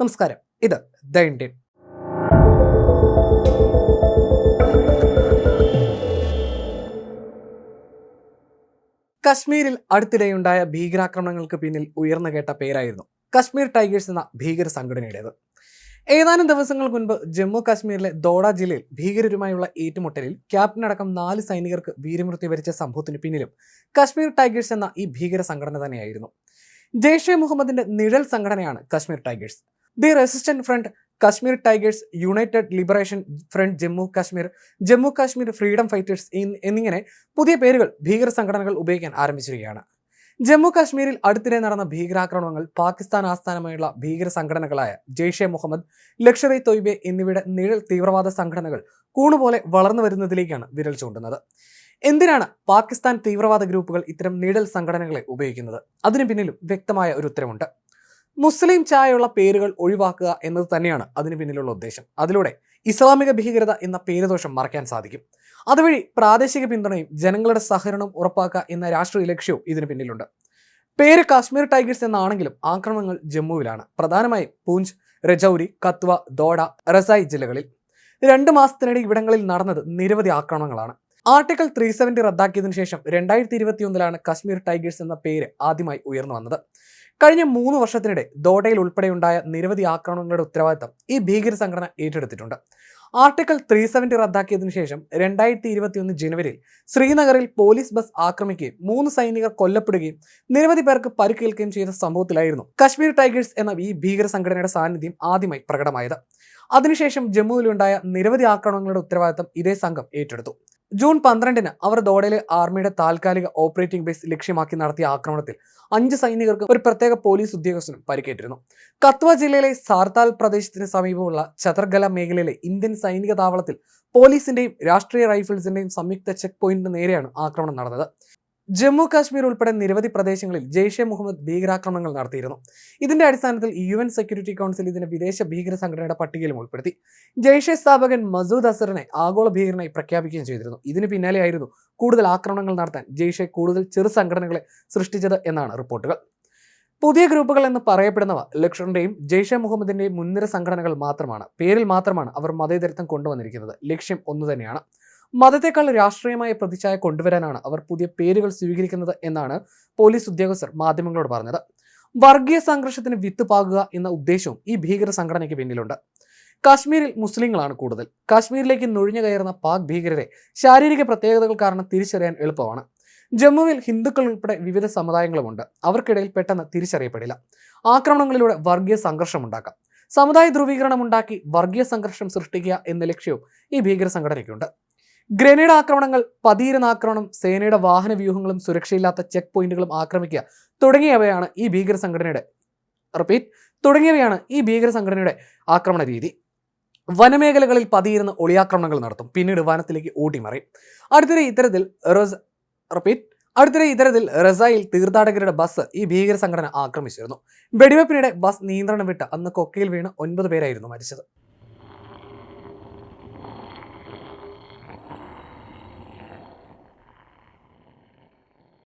നമസ്കാരം. ഇത് the Indian. കശ്മീരിൽ അടുത്തിടെയുണ്ടായ ഭീകരാക്രമണങ്ങൾക്ക് പിന്നിൽ ഉയർന്നു കേട്ട പേരായിരുന്നു കശ്മീർ ടൈഗേഴ്സ് എന്ന ഭീകര സംഘടനയുടേത്. ഏതാനും ദിവസങ്ങൾക്ക് മുൻപ് ജമ്മു കാശ്മീരിലെ ദോഡ ജില്ലയിൽ ഭീകരരുമായുള്ള ഏറ്റുമുട്ടലിൽ ക്യാപ്റ്റനടക്കം നാല് സൈനികർക്ക് വീരമൃത്യു വരിച്ച സംഭവത്തിന് പിന്നിലും കശ്മീർ ടൈഗേഴ്സ് എന്ന ഈ ഭീകര സംഘടന തന്നെയായിരുന്നു. ജെയ്ഷെ മുഹമ്മദിന്റെ നിഴൽ സംഘടനയാണ് Kashmir Tigers. The Resistant Front Kashmir Tigers United Liberation Front Jammu Kashmir. Jammu Kashmir Freedom Fighters എന്നിങ്ങനെ പുതിയ പേരുകൾ ഭീകര സംഘടനകൾ ഉപയോഗിക്കാൻ ആരംഭിച്ചിരിക്കുകയാണ്. ജമ്മു കാശ്മീരിൽ അടുത്തിടെ നടന്ന ഭീകരാക്രമണങ്ങൾ പാകിസ്ഥാൻ ആസ്ഥാനമായുള്ള ഭീകര സംഘടനകളായ ജെയ്ഷെ മുഹമ്മദ് ലഷ്കർ ഇ തൊയ്ബെ എന്നിവയുടെ നിഴൽ തീവ്രവാദ സംഘടനകൾ കൂണുപോലെ വളർന്നു വരുന്നതിലേക്കാണ് വിരൽ ചൂണ്ടുന്നത്. എന്തിനാണ് പാകിസ്ഥാൻ തീവ്രവാദ ഗ്രൂപ്പുകൾ ഇത്തരം നിഴൽ സംഘടനകളെ ഉപയോഗിക്കുന്നത്? അതിനു പിന്നിലും വ്യക്തമായ ഒരു ഉത്തരമുണ്ട്. മുസ്ലിം ചായയുള്ള പേരുകൾ ഒഴിവാക്കുക എന്നത് തന്നെയാണ് അതിന് പിന്നിലുള്ള ഉദ്ദേശം. അതിലൂടെ ഇസ്ലാമിക ഭീകരത എന്ന പേരുദോഷം മറയ്ക്കാൻ സാധിക്കും. അതുവഴി പ്രാദേശിക പിന്തുണയും ജനങ്ങളുടെ സഹകരണവും ഉറപ്പാക്കുക എന്ന രാഷ്ട്രീയ ലക്ഷ്യവും ഇതിന് പിന്നിലുണ്ട്. പേര് കാശ്മീർ ടൈഗേഴ്സ് എന്നാണെങ്കിലും ആക്രമണങ്ങൾ ജമ്മുവിലാണ്. പ്രധാനമായും പൂഞ്ച് രജൌരി കത്വ ദോഡ റസായി ജില്ലകളിൽ. രണ്ട് മാസത്തിനിടെ ഇവിടങ്ങളിൽ നടന്നത് നിരവധി ആക്രമണങ്ങളാണ്. ആർട്ടിക്കിൾ ത്രീ സെവന്റി റദ്ദാക്കിയതിനു ശേഷം രണ്ടായിരത്തി ഇരുപത്തിയൊന്നിലാണ് കശ്മീർ ടൈഗേഴ്സ് എന്ന പേര് ആദ്യമായി ഉയർന്നു വന്നത്. കഴിഞ്ഞ മൂന്ന് വർഷത്തിനിടെ ദോഡയിൽ ഉൾപ്പെടെയുണ്ടായ നിരവധി ആക്രമണങ്ങളുടെ ഉത്തരവാദിത്തം ഈ ഭീകര സംഘടന ഏറ്റെടുത്തിട്ടുണ്ട്. ആർട്ടിക്കിൾ ത്രീ സെവന്റി റദ്ദാക്കിയതിനു ശേഷം രണ്ടായിരത്തി ഇരുപത്തിയൊന്ന് ജനുവരിയിൽ ശ്രീനഗറിൽ പോലീസ് ബസ് ആക്രമിക്കുകയും മൂന്ന് സൈനികർ കൊല്ലപ്പെടുകയും നിരവധി പേർക്ക് പരിക്കേൽക്കുകയും ചെയ്ത സംഭവത്തിലായിരുന്നു കശ്മീർ ടൈഗേഴ്സ് എന്ന ഈ ഭീകര സംഘടനയുടെ സാന്നിധ്യം ആദ്യമായി പ്രകടമായത്. അതിനുശേഷം ജമ്മുവിലുണ്ടായ നിരവധി ആക്രമണങ്ങളുടെ ഉത്തരവാദിത്തം ഇതേ സംഘം ഏറ്റെടുത്തു. ജൂൺ പന്ത്രണ്ടിന് അവർ ദോഡയിലെ ആർമിയുടെ താൽക്കാലിക ഓപ്പറേറ്റിംഗ് ബേസ് ലക്ഷ്യമാക്കി നടത്തിയ ആക്രമണത്തിൽ അഞ്ച് സൈനികർക്ക് ഒരു പ്രത്യേക പോലീസ് ഉദ്യോഗസ്ഥനും പരിക്കേറ്റിരുന്നു. കത്വ ജില്ലയിലെ സാർത്താൽ പ്രദേശത്തിന് സമീപമുള്ള ചതർഗല മേഖലയിലെ ഇന്ത്യൻ സൈനിക താവളത്തിൽ പോലീസിന്റെയും രാഷ്ട്രീയ റൈഫിൾസിന്റെയും സംയുക്ത ചെക്ക് പോയിന്റിന് നേരെയാണ് ആക്രമണം നടന്നത്. ജമ്മു കാശ്മീർ ഉൾപ്പെടെ നിരവധി പ്രദേശങ്ങളിൽ ജെയ്ഷെ മുഹമ്മദ് ഭീകരാക്രമണങ്ങൾ നടത്തിയിരുന്നു. ഇതിന്റെ അടിസ്ഥാനത്തിൽ യു എൻ സെക്യൂരിറ്റി കൗൺസിൽ ഇതിനെ വിദേശ ഭീകര സംഘടനയുടെ പട്ടികയിലും ഉൾപ്പെടുത്തി. ജെയ്ഷെ സ്ഥാപകൻ മസൂദ് അസറിനെ ആഗോള ഭീകരനായി പ്രഖ്യാപിക്കുകയും ചെയ്തിരുന്നു. ഇതിന് പിന്നാലെയായിരുന്നു കൂടുതൽ ആക്രമണങ്ങൾ നടത്താൻ ജെയ്ഷെ കൂടുതൽ ചെറു സംഘടനകളെ സൃഷ്ടിച്ചത് എന്നാണ് റിപ്പോർട്ടുകൾ. പുതിയ ഗ്രൂപ്പുകൾ എന്ന് പറയപ്പെടുന്നവ ലക്ഷറിന്റെയും ജെയ്ഷെ മുഹമ്മദിന്റെയും മുൻനിര സംഘടനകൾ മാത്രമാണ്. പേരിൽ മാത്രമാണ് അവർ മതേതരത്വം കൊണ്ടുവന്നിരിക്കുന്നത്. ലക്ഷ്യം ഒന്നു തന്നെയാണ്. മതത്തെക്കാൾ രാഷ്ട്രീയമായ പ്രതിച്ഛായ കൊണ്ടുവരാനാണ് അവർ പുതിയ പേരുകൾ സ്വീകരിക്കുന്നത് എന്നാണ് പോലീസ് ഉദ്യോഗസ്ഥർ മാധ്യമങ്ങളോട് പറഞ്ഞത്. വർഗീയ സംഘർഷത്തിന് വിത്ത് പാകുക എന്ന ഉദ്ദേശവും ഈ ഭീകര സംഘടനയ്ക്ക് പിന്നിലുണ്ട്. കാശ്മീരിൽ മുസ്ലിങ്ങളാണ് കൂടുതൽ. കാശ്മീരിലേക്ക് നുഴഞ്ഞു കയറുന്ന പാക് ഭീകരരെ ശാരീരിക പ്രത്യേകതകൾ കാരണം തിരിച്ചറിയാൻ എളുപ്പമാണ്. ജമ്മുവിൽ ഹിന്ദുക്കൾ ഉൾപ്പെടെ വിവിധ സമുദായങ്ങളുമുണ്ട്. അവർക്കിടയിൽ പെട്ടെന്ന് തിരിച്ചറിയപ്പെടില്ല. ആക്രമണങ്ങളിലൂടെ വർഗീയ സംഘർഷം ഉണ്ടാക്കാം. സമുദായ ധ്രുവീകരണം ഉണ്ടാക്കി വർഗീയ സംഘർഷം സൃഷ്ടിക്കുക എന്ന ലക്ഷ്യവും ഈ ഭീകര സംഘടനയ്ക്കുണ്ട്. ഗ്രനേഡ് ആക്രമണങ്ങൾ പതിയിരുന്നാക്രമണം സേനയുടെ വാഹന വ്യൂഹങ്ങളും സുരക്ഷയില്ലാത്ത ചെക്ക് പോയിന്റുകളും ആക്രമിക്കുക തുടങ്ങിയവയാണ് ഈ ഭീകര സംഘടനയുടെ റിപ്പീറ്റ് തുടങ്ങിയവയാണ് ഈ ഭീകര സംഘടനയുടെ ആക്രമണ രീതി. വനമേഖലകളിൽ പതിയിരുന്ന് ഒളിയാക്രമണങ്ങൾ നടത്തും. പിന്നീട് വനത്തിലേക്ക് ഓട്ടിമറിയും അടുത്തിടെ ഇത്തരത്തിൽ റസ് റിപ്പീറ്റ് അടുത്തിടെ ഇത്തരത്തിൽ റസായിൽ തീർത്ഥാടകരുടെ ബസ് ഈ ഭീകര സംഘടന ആക്രമിച്ചിരുന്നു. വെടിവെപ്പിനിടെ ബസ് നിയന്ത്രണം വിട്ട് അന്ന് കൊക്കയിൽ വീണ് ഒൻപത് പേരായിരുന്നു മരിച്ചത്.